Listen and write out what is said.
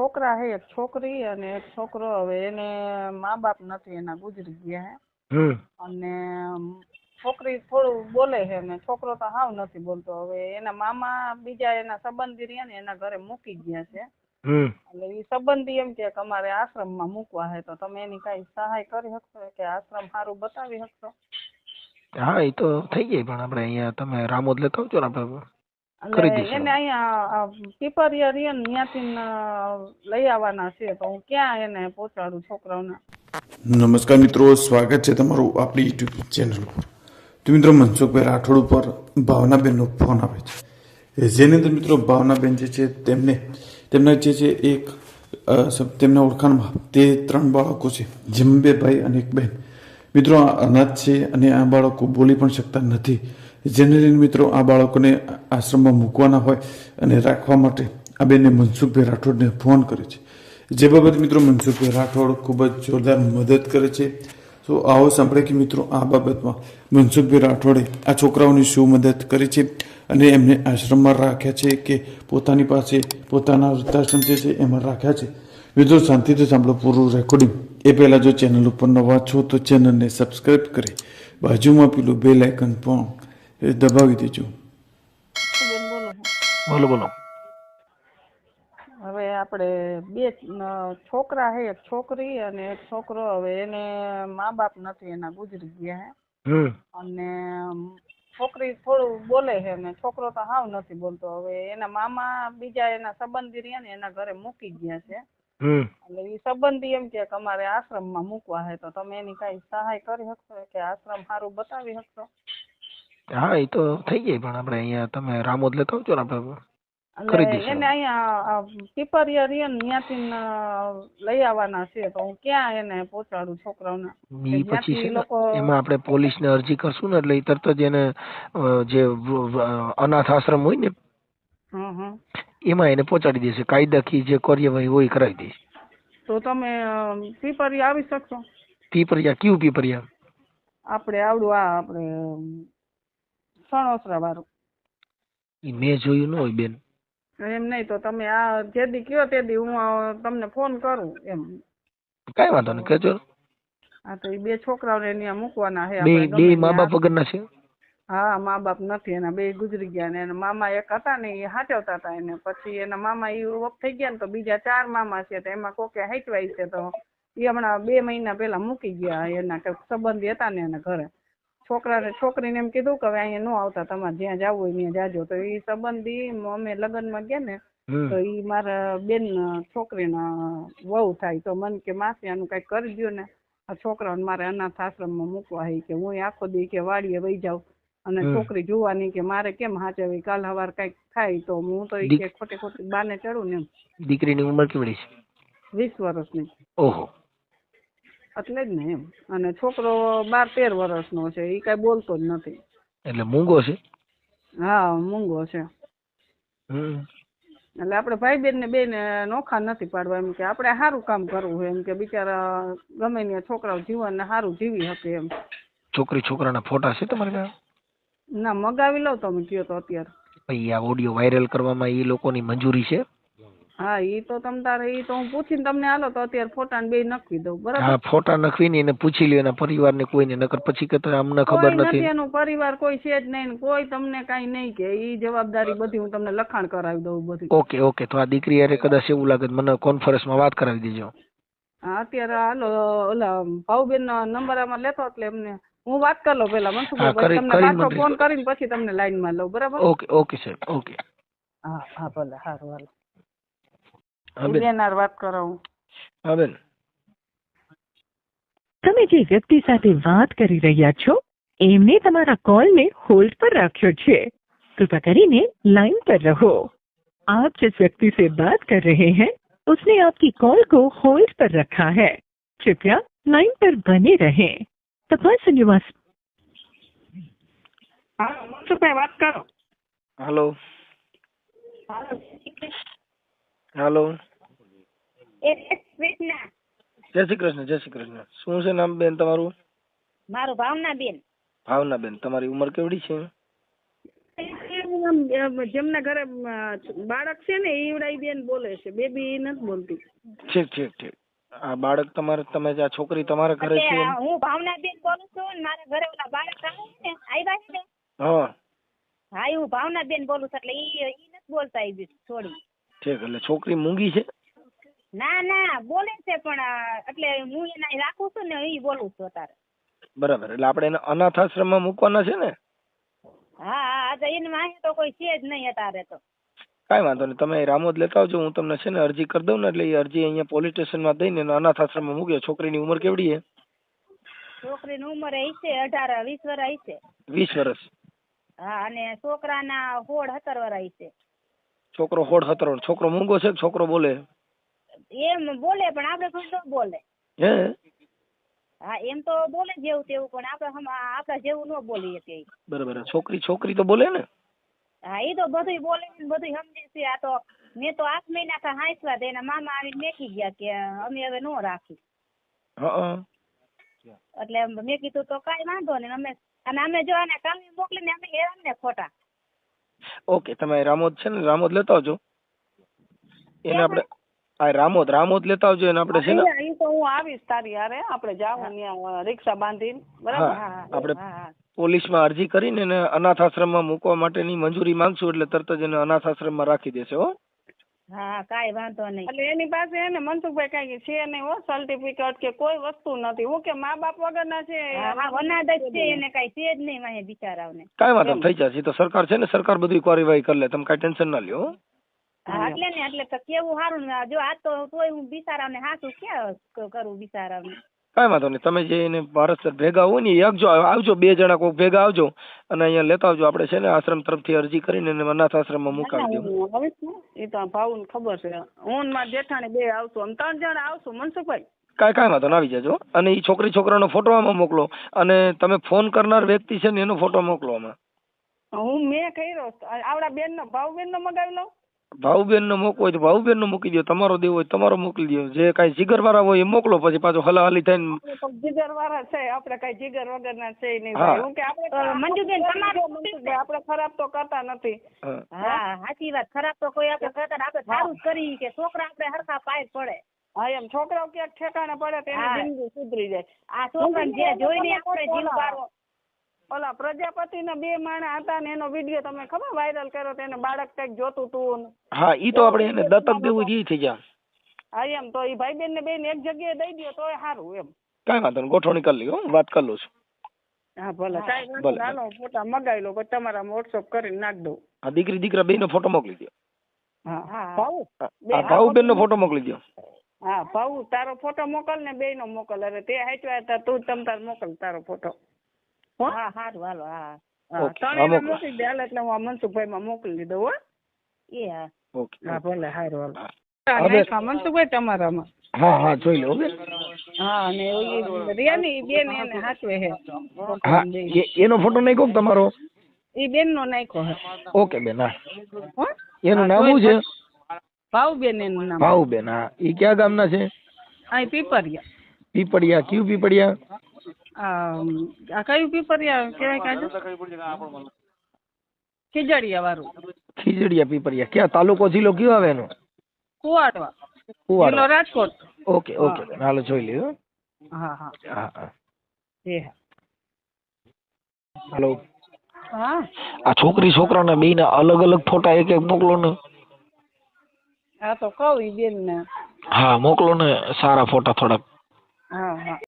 છોકરા છે એક છોકરી અને એક છોકરો. હવે એને મા બાપ નથી એના ગુજરી ગયા હે. અને છોકરી થોડું બોલે છે ને છોકરો તો હાવ નથી બોલતો. હવે એના મામા બીજા એના સંબંધી રહ્યા ને એના ઘરે મૂકી ગયા છે. એટલે એ સંબંધી એમ કે અમારે આશ્રમમાં મૂકવા છે તો તમે એની કઈ સહાય કરી શકશો? કે આશ્રમ સારું બતાવી શકશો? હા એ તો થઈ જાય પણ આપણે અહીંયા તમે રામોદ લેતા આવજો ને આપણે. એને અહીંયા પીપરિયા રીએ ને ત્યાંથી લઈ આવવાના છે તો હું ક્યાં એને પહોંચાડું છોકરાઓને? નમસ્કાર મિત્રો સ્વાગત છે તમારું આપણી યુટ્યુબ ચેનલ પર. તો મિત્રો મનસુખભાઈ રાઠોડ ઉપર ભાવનાબેનનો ફોન આવે છે. જેની અંદર મિત્રો ભાવનાબેન જે છે તેમને તેમના જે છે એક તેમના ઓળખાણમાં તે ત્રણ બાળકો છે જેમ બે ભાઈ અને એક બહેન મિત્રો અનાથ છે અને આ બાળકો બોલી પણ શકતા નથી. જેને મિત્રો આ બાળકોને આશ્રમમાં મૂકવાના હોય અને રાખવા માટે આ બેને મનસુખભાઈ રાઠોડને ફોન કરે છે. જે બાબત મિત્રો મનસુખભાઈ રાઠોડ ખૂબ જ જોરદાર મદદ કરે છે. તો આવો સાંભળે કે મિત્રો આ બાબતમાં મનસુખભાઈ રાઠોડે આ છોકરાઓની શું મદદ કરી છે અને એમને આશ્રમમાં રાખ્યા છે કે પોતાની પાસે પોતાના વૃદ્ધાશ્રમ જે છે એમાં રાખ્યા છે. મિત્રો શાંતિથી સાંભળો પૂરું રેકોર્ડિંગ. એ પહેલાં જો ચેનલ ઉપર નવા છો તો ચેનલને સબસ્ક્રાઈબ કરી. બાજુમાં પેલું બે લાયકન પણ એ દબાવી દેજો. બોલો બોલો. હવે આપણે બે છોકરા છે એક છોકરી અને એક છોકરો. હવે એને મા બાપ નથી એના ગુજરી ગયા હે. અને છોકરી થોડું બોલે છે ને છોકરો તો હાવ નથી બોલતો. હવે એના મામા બીજા એના સંબંધી રહ્યા ને એના ઘરે મૂકી ગયા છે. એટલે એ સંબંધી એમ કે કે અમારે આશ્રમમાં મૂકવા છે તો તમે એની કઈ સહાય કરી શકશો કે આશ્રમ સારું બતાવી શકશો હા એ તો થઈ જાય પણ આપણે અહીંયા તમે રામોદ લેતા આવજો ને આપણે કરી દઈશું. એને અહીંયા પીપરિયા રીએ ને ત્યાંથી લઈ આવવાના છે તો હું ક્યાં એને પહોંચાડું છોકરાઓને? પછી છે ને એમાં આપણે પોલીસને અરજી કરશું ને એટલે એ તરત જ એને જે અનાથ આશ્રમ હોય ને એમાં એને પહોંચાડી દેશે. કાયદાકીય જે કાર્યવાહી હોય કરાવી દઈશ તો તમે પીપરિયા આવી શકશો? પીપરિયા કયું પીપરિયા? આપણે આવડું આ આપણે સણોસરા વાળું. ઈ મેં જોયું ન હોય બેન. એમ નહીં તો તમે આ જે દી કયો તે દી હું તમને ફોન કરું એમ. કઈ વાંધો નહીં કહેજો. હા તો એ બે છોકરાઓને ત્યાં મૂકવાના છે બે બે મા બાપ વગરના છે? હા મા બાપ નથી એના બે ગુજરી ગયા ને એના મામા એક હતા ને એ હાચવતા હતા એને. પછી એના મામા એ ઓફ થઈ ગયા ને તો બીજા ચાર મામા છે તો એમાં કોકે હાચવાય છે તો એ હમણાં બે મહિના પહેલા મૂકી ગયા એના સંબંધી હતા ને એના ઘરે. છોકરાને છોકરીને એમ કીધું કે હવે અહીંયા ન આવતા તમારે જ્યાં જવું હોય ત્યાં જાજો. તો એ સંબંધી અમે લગ્નમાં ગયા ને તો એ મારા બેન છોકરીના વહુ થાય તો મને કે માસી આનું કઈ કરી દો ને. આ છોકરાને મારે અનાથ આશ્રમમાં મૂકવા છે કે હું આખો દી કે વાડીએ વહી જાઉં. અને છોકરી જોવાની કે મારે કેમ હાચવી કાલ હવાર કંઈક થાય તો હું તો ઈ કે ખોટે ખોટી બાને ચડું ને એમ. દીકરીની ઉંમર કેવડી છે? વીસ વર્ષની. ઓહો. એટલે જ ને એમ. અને છોકરો બાર તેર વર્ષનો છે એ કાંઈ બોલતો જ નથી. એટલે મૂંગો છે? હા મૂંગો છે. એટલે આપણે ભાઈ બેન ને બે ને નોખા નથી પાડવા એમ કે આપણે સારું કામ કરવું એમ કે બિચારા ગમે ત્યાં છોકરાઓ જીવન ને સારું જીવી શકે એમ. છોકરી છોકરાના ફોટા છે તમારી પાસે? ના મગાવી લઉં તમે કયો તો અત્યારે. ભાઈ આ ઓડિયો વાયરલ કરવામાં એ લોકોની મંજૂરી છે? હા એ તો તમ તારે તો હું પૂછીને તમને હાલો તો અત્યારે ફોટા બે નખવી દઉં હા બરાબર ફોટા નખવી એને પૂછી લ્યો એના પરિવારને કોઈને નકર પછી કે અમને ખબર નથી. એનું પરિવાર કોઈ છે જ નહીં કોઈ તમને કઈ નહીં કે એ જવાબદારી બધી હું તમને લખાણ કરાવી દઉં બધી. ઓકે ઓકે તો આ દીકરી અરે કદાચ એવું લાગે મને કોન્ફરન્સમાં વાત કરાવી દેજો. હા અત્યારે હાલો ઓલા ભાઉબેન નો નંબર આમાં લેતો એટલે એમને હું વાત કરી લઉં પેલા હા, મનસુખભાઈ તમને પાછો ફોન કરીને પછી તમને લાઈનમાં લઉં બરાબર? ઓકે ઓકે સાહેબ ઓકે. હા હા ભલે સારું હાલો. હા બેન બેન હારે વાત કરાવું હા બેન તમે જે વ્યક્તિ સાથે વાત કરી રહ્યા છો એમને તમારા કોલને હોલ્ડ પર રાખ્યો છે કૃપા કરીને लाइन पर रहो आप जिस व्यक्ति से बात कर रहे हैं उसने आपकी कॉल को होल्ड पर रखा है कृपया लाइन पर बने रहें द पर्सन यू आर હા મનસુખભાઈ વાત કરો હાલો હાલો. જય શ્રી કૃષ્ણ. જય શ્રી કૃષ્ણ શું છે નામ બેન તમારું? મારું ભાવના બેન. ભાવના બેન તમારી ઉંમર કેવડી છે? જેમના ઘરે બાળક છે ને ઈવડાઈ બેન બોલે છે. બેબી નથી બોલતી. ઠીક ઠીક ઠીક. આ બાળક તમારે તમે જે આ છોકરી તમારા ઘરે છે હું ભાવના ભાવનાબેન બોલું છું ને મારા ઘરે ઓલા બાળક આવે ને આવ્યા છે ને. હા. હા હું હું ભાવનાબેન બોલું છું એટલે ઈ ઈ નથી બોલતા ઈ બી છોડી. ઠીક એટલે છોકરી મૂંગી છે? ના ના બોલે છે પણ એટલે હું એને રાખું છું ને એ બોલું છું અત્યારે. બરાબર એટલે આપણે એને અનાથ આશ્રમમાં મૂકવાના છે ને? હા હા તો એને વાંહે તો કોઈ છે જ નહીં અત્યારે તો. કાંઈ વાંધો નહીં તમે રામોદ લેતા આવજો હું તમને છે ને અરજી કરી દઉં ને એટલે એ અરજી અહીંયા પોલીસ સ્ટેશનમાં દઈને અનાથ આશ્રમમાં મૂક્યો. છોકરીની ઉંમર કેવડી છે? છોકરીની ઉંમર હશે અઢાર વીસ વર્ષ છે. વીસ વર્ષ હા અને છોકરાના સોળ સત્તર વર્ષ હશે છોકરો હોડ હતરણ છોકરો મૂંગો છે કે છોકરો બોલે? એમ બોલે પણ આપણે કોઈ ન બોલે. હે? હા એમ તો બોલે જેવું તેવું પણ આપણે આપણા જેવું ન બોલીએ તે બરાબર છોકરી છોકરી તો બોલે ને? હા એ તો બધું બોલે ને બધું સમજે છે. આ તો મેં તો આઠ મહિના કા હાંસવા દે એના મામા આવીને મેકી ગયા કે અમે હવે નો રાખી. હા એટલે મેં કીધું તો કાઈ વાંધો નહીં અમે અને અમે જો આને કામે મોકલીને અમે હેરાન ને ખોટા. ઓકે તમે રામોદ છે ને રામોદ લેતા આવજો. એને આપણે આ રામોદ રામોદ લેતા આવજો એને આપણે છે ને અહીં તો હું આવીશ તારી હારે. આપણે જાવું ત્યાં રિક્ષા બાંધીને. બરાબર? હા આપણે પોલીસમાં અરજી કરીને એને અનાથ આશ્રમમાં મૂકવા માટેની મંજૂરી માંગશું એટલે તરત જ એને અનાથ આશ્રમમાં રાખી દેશે હો. હા કાંઈ વાંધો નહીં. એટલે એની પાસે હે ને મનસુખભાઈ કઈ છે નહીં હો સર્ટિફિકેટ કે કોઈ વસ્તુ નથી. હું કે મા બાપ વગરના છે. અનાથ જ છે એને કઈ છે જ નહીં વાંહે બિચારાઓને. કાંઈ વાંધો નહીં, થઈ જશે. તો સરકાર છે ને સરકાર બધી કાર્યવાહી કરી લે. તમે કાંઈ ટેન્શન ના લ્યો હો. હા એટલે ને એટલે તો કેવું સારું ને જો આ તો તોય હું બિચારાઓને હાસું ક્યાં ક- કરું બિચારાઓને? કાંઈ વાંધો નહીં. તમે જે એને ભારતસર ભેગા હોય ને એ આવજો. આવજો બે જણા કોઈક ભેગા આવજો અને અહીંયા લેતા આવજો. આપણે છે ને આશ્રમ તરફથી અરજી કરીને એને અનાથ આશ્રમમાં મુકાવી દઉં એ તો ભાવને ખબર છે. હું મારા જેઠાણી બે આવશું. અમે ત્રણ જણા આવશું મનસુખભાઈ. કાંઈ કાંઈ વાંધો આવી જજો. અને એ છોકરી છોકરાનો ફોટો આમાં મોકલો. અને તમે ફોન કરનાર વ્યક્તિ છે ને એનો ફોટો મોકલો આમાં. હું મેં કર્યો. આવડા બેન નો ભાવ બેનનો મગાવી લઉં? ભાઉબેન નો મોકવો હોય તો ભાઉબેન નો મૂકી દો તમારો દેવો હોય તમારો મોકલી દો જે કાંઈ જીગર વાળા હોય એ મોકલો પછી પાછો હલાહલી થઈને જીગર વાળા છે આપણે કઈ જીગર વગરના છે નહીં હું. કે આપણે મંજુબેન, તમારો આપણે ખરાબ તો કરતા નથી. હા. સાચી વાત. ખરાબ તો કોઈ આપણે કરતા આપણે સારું જ કરી કે છોકરા આપણે હરખા પાય પડે. હા એમ. છોકરાઓ ક્યાંક ઠેકાણે પડે તો એની જિંદગી સુધરી જાય. આ છોકરા જે જોઈને આપણે જીવ બારો ઓલા પ્રજાપતિના બે માણા હતા ને એનો વીડિયો તમે ખબર વાયરલ કર્યો તો એને બાળક કંઈક જોતું તું હા ઈ તો આપણે એને દત્તક દેવું જ ઈ થઈ જાય. હા એમ તો ઈ ભાઈ બેન ને બેન એક જગ્યાએ દઈ દો તો સારું એમ. કાંઈ વાંધો નહીં ગોઠવણી કરી લઈએ હું વાત કરી લઉં છું. હા ભલે. કાંઈ વાંધો હાલો ફોટા મગાવી લો પછી તમારા વોટ્સઅપ કરીને નાખ દઉં. હા દીકરી દીકરા બેયનો ફોટો મોકલી દો હા. હા. ભાઉ? બે આ ભાઉબેન નો ફોટો મોકલી. દો હા ભાઉ તારો ફોટો મોકલ ને બે નો મોકલ. અરે તે હાચવા હતા તું તમ તાર મોકલ તારો ફોટો. હો? હા સારું હાલો હા હા. ઓકે, હા, ત્રણેયને મોકલો. મોકલી દે હાલ એટલે હું મનસુખભાઈ માં મોકલી દઉં હો. એ હા. હા ભલે હારું હાલો. મનસુખભાઈ તમારામાં. હા હા જોઈ લો હા અને રિયાની બેન એને હાચવે હે હા એનો ફોટો નાખ્યો કે તમારો? ઈ બેન નો નાખ્યો હે ઓકે બેન હા. એનું નામ શું છે? ભાવ બેન એનું નામ. ભાઉબેન હા. ઈ કયા ગામના છે? અહીં પીપરિયા પીપળિયા કયું પીપળિયા? આ કયું પીપરિયા કહેવાય કાજુ ખીજડીયા વાળું ખીજડીયા પીપરિયા ક્યાં? તાલુકો જિલ્લો કયો આવે એનો? કુવાડવા. જિલ્લો રાજકોટ. Okay okay. હાલો જોઈ લ્યો. હો. હા. હા હા. હા એ હા. હાલો. હા. આ છોકરી છોકરાના બેયના અલગ અલગ ફોટા એક એક મોકલો ને. હા તો કહું ઈ બેન ને હા મોકલો ને સારા ફોટા થોડાક. હા હા.